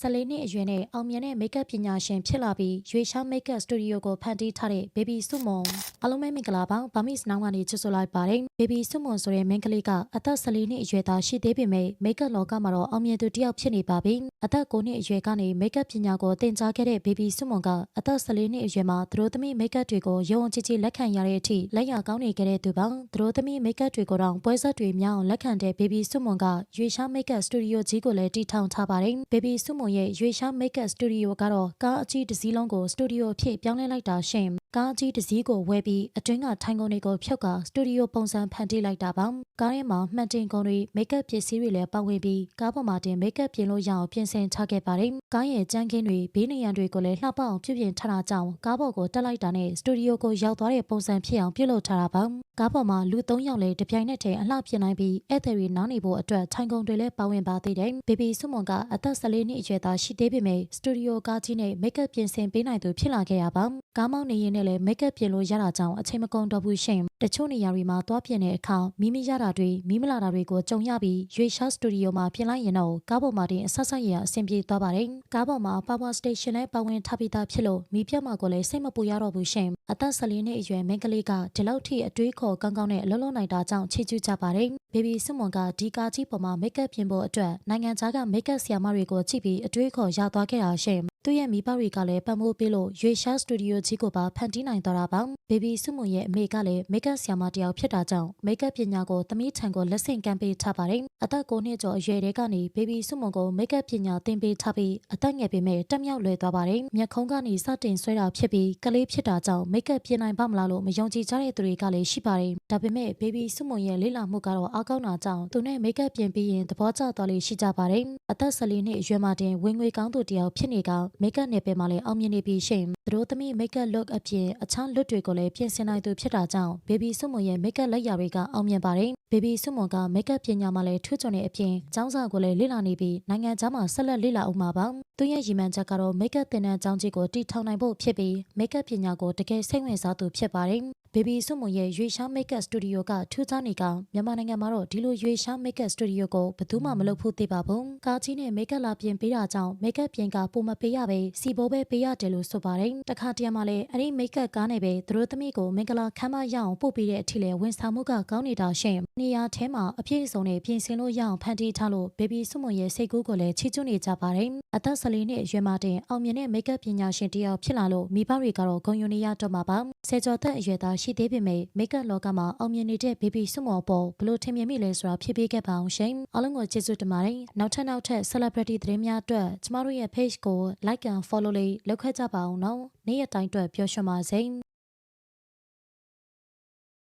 14နှစ်အရွယ်နဲ့အောင်မြင်တဲ့မိတ်ကပ်ပညာရှင်ဖြစ်လာပြီးရွေရှားမိတ်ကပ်စတူဒီယိုကိုဖန်တီးထားတဲ့ Baby စုမွန်အားလုံးပဲမင်္ဂလာပါဗာမစ်နောင်ကနေချစ်ဆိုလိုက်ပါတယ် Baby စုမွန်ဆိုတဲ့မိန်းကလေးကအသက်14နှစ်အရွယ်သားရှိသေးပေမဲ့မိတ်ကပ်လောကမှာတော့အောင်မြင်သူတစ်ယောက်ဖြစ်နေပါပြီအသက်9နှစ်အရွယ်ကနေမိတ်ကပ်ပညာကိုသင်ကြားခဲ့တဲ့ Baby စုမွန်ကအသက်14နှစ်အရွယ်မှာသူတို့သမီးမိတ်ကပ်တွေကိုရုံအောင်ချစ်ချစ်လက်ခံရတဲ့အထိလက်ရကောင်းနေခဲ့တဲ့သူပါသူတို့သမီးမိတ်ကပ်တွေကိုတော့ပွဲဆက်တွေများအောင်လက်ခံတဲ့ Baby စုမွန်ကရွေရှားမိတ်ကပ်စတူဒီယိုကြီးကိုလည်းတည်ထောင်ထားပါတယ် Baby စုမွန်ရဲ့ရွေရှားမိတ်ကပ်စတူဒီယိုကတော့ကားအကြီးတစ်စီးလုံးကိုစတူဒီယိုအဖြစ်ပြောင်းလဲလိုက်တာရှင်ကားအကြီးတစ်စီးကိုဝယ်ပြီးအတွင်းကထိုင်ကုန်တွေကိုဖြုတ်ကာစတူဒီယိုပုံစံဖန်တီးလိုက်တာပါကားထဲမှာမှန်တင်ကုန်တွေမိတ်ကပ်ပစ္စည်းတွေလည်းပါဝင်ပြီးကားပေါ်မှာတင်မိတ်ကပ်ပြင်လို့ရအောင်ပြင်ဆင်ထားခဲ့ပါတယ်ကားရဲ့ကြမ်းခင်းတွေဘေးနေရန်တွေကိုလည်းလှပအောင်ပြုပြင်ထားတာကြောင့်ကားပေါ်ကိုတက်လိုက်တာနဲ့စတူဒီယိုကိုရောက်သွားတဲ့ပုံစံဖြစ်အောင်ပြုလုပ်ထားတာပါကားပေါ်မှာလူ၃ယောက်လည်းတပြိုင်နက်တည်းအလှပြင်နိုင်ပြီးဧည့်သည်တွေနားနေဖို့အတွက်ထိုင်ကုန်တွေလည်းပါဝင်ပါသေးတယ်ဘေဘီဆုမွန်ကအသက်14နှစ်အရွယ်သားရှိသေးပေမဲ့စတူဒီယိုကားကြီးနဲ့မိတ်ကပ်ပြင်ဆင်ပေးနိုင်သူဖြစ်လာခဲ့ရပါကားမောင်းနေရင်လည်းမိတ်ကပ်ပြင်လို့ရတာကြောင့်အချိန်မကုန်တော့ဘူးရှင်တချို့နေရာတွေမှာသွားပြင်တဲ့အခါမိမိရတာတွေမိမလာတာတွေကိုကြုံရပြီးရွေရှားစတူဒီယိုမှာပြင်လိုက်ရင်တော့ကားပေါ်မှာတင်အဆက်ဆက်ရအဆင်ပြေသွားပါတယ်ကားပေါ်မှာ power station နဲ့ပါဝင်ထားပြီးသားဖြစ်လို့မိပြတ်မှာကိုလည်းစိတ်မပူရတော့ဘူးရှင်အသက်14နှစ်အရွယ်မိန်းကလေးကဒီလောက်ထိအတွေးခေါ်ကောင်းကောင်းနဲ့အလုံးလုံးနိုင်တာကြောင့်ချေကျူးကြပါတယ်ဘေဘီစွန်မွန်ကဒီကားကြီးပေါ်မှာမိတ်ကပ်ပြင်ဖို့အတွက်နိုင်ငံခြားကမိတ်ကပ်ဆီယာမတွေကိုကြည့်ပြီးအတွေးခေါ်ရသွားခဲ့တာရှင် သူ့ရဲ့မိဘတွေကလည်းပံ့ပိုးပေးလို့ရွေရှားစတူဒီယိုကြီးကိုပါဖန်တီးနိုင်သွားတာပါဘေဘီစွန်မွန်ရဲ့အမေကလည်းမိတ်ကပ်ဆီယာမတယောက်ဖြစ်တာကြောင့်မိတ်ကပ်ပညာကိုသမီးထံကိုလက်ဆင့်ကမ်းပေးထားပါတယ်အသက်9နှစ်ကျော်အရွယ်တည်းကနေဘေဘီစွန်မွန်ကိုမိတ်ကပ်ပညာသင်ပေးထားပြီးအသက်ငယ်ပေမဲ့တက်မြောက်လွယ်သွားပါတယ်မျက်ခုံးကနေစတင်ဆွဲတာဖြစ်ပြီးကလေးဖြစ်တာကြောင့်မိတ်ကပ်ပြင်နိုင်ပါမလားလို့မယုံကြည်ကြတဲ့သူတွေကလည်းရှိပါတယ်ဒါပေမဲ့ဘေဘီစွန်မွန်ရဲ့လေ့လာမှုကတော့အားကောင်းတာကြောင့်သူနဲ့မိတ်ကပ်ပြင်ပြီးရင်သဘောကျသွားလေရှိကြပါတယ်အသက်14နှစ်အရွယ်မှာတင်ဝင်ငွေကောင်းသူတယောက်ဖြစ်နေကမိတ်ကပ်နယ်ပယ်မှာလည်းအောင်မြင်နေပြီးရှင်သူတို့သမီးမိတ်ကပ် look အပြင်အခြား look တွေကိုလည်းပြင်ဆင်နိုင်သူဖြစ်တာကြောင့်ဘေဘီစွန်မွန်ရဲ့မိတ်ကပ်လက်ရာတွေကအောင်မြင်ပါတယ်ဘေဘီစွန်မွန်ကမိတ်ကပ်ပညာမှာလည်းထွေးချွန်တဲ့အပြင်ကျောင်းစာကိုလည်းလေ့လာနေပြီးနိုင်ငံခြားမှာဆက်လက်လေ့လာအောင်မှာပါသူရဲ့ရည်မှန်းချက်ကတော့မိတ်ကပ်သင်တန်းကျောင်းကြီးကိုတည်ထောင်နိုင်ဖို့ဖြစ်ပြီးမိတ်ကပ်ပညာကိုတကယ်စိတ်ဝင်စားသူဖြစ်ပါတယ်ဘေဘီစွန်မွန်ရဲ့ရွေရှားမိတ်ကပ်စတူဒီယိုကထူးခြားနေကမြန်မာနိုင်ငံမှာတော့ဒီလိုရွေရှားမိတ်ကပ်စတူဒီယိုကိုဘယ်သူမှမလုပ်ဖို့သိပါဘူး။ကာကြီးနဲ့မိတ်ကပ်လာပြင်ပေးတာကြောင့်မိတ်ကပ်ပြင်ကပုံမပေးရပဲစီဘိုးပဲပေးရတယ်လို့ဆိုပါတယ်။တခါတရံမှာလည်းအဲ့ဒီမိတ်ကပ်ကားနဲ့ပဲသူတို့သမီးကိုမင်္ဂလာခမ်းမရအောင်ပို့ပေးတဲ့အထိလည်းဝန်ဆောင်မှုကကောင်းနေတာရှင်။နေရာထဲမှာအပြည့်အစုံနဲ့ပြင်ဆင်လို့ရအောင်ဖန်တီးထားလို့ဘေဘီစွန်မွန်ရဲ့စိတ်ကူးကိုလည်းချီးကျူးနေကြပါတယ်။အသက်14နှစ်အရွယ်မှာတင်အောင်မြင်တဲ့မိတ်ကပ်ပညာရှင်တစ်ယောက်ဖြစ်လာလို့မိဘတွေကတော့ဂုဏ်ယူနေရတော့မှာပါ။ဆယ်ကျော်သက်အရွယ်သားရှိသေးပေမဲ့မိတ်ကပ်လောကမှာအောင်မြင်နေတဲ့ဘေဘီစွန်မော်ပေါ်ဘလို့ထင်မြင်မိလဲဆိုတာဖြည့်ပေးခဲ့ပါအောင်ရှင်အားလုံးကိုကျေးဇူးတင်ပါတယ်နောက်ထပ်နောက်ထပ် celebrity သတင်းများအတွက်ကျမတို့ရဲ့ page ကို like and follow လေးလုပ်ခဲ့ကြပါအောင်နော်နေ့ရက်တိုင်းအတွက်ပျော်ရွှင်ပါစေ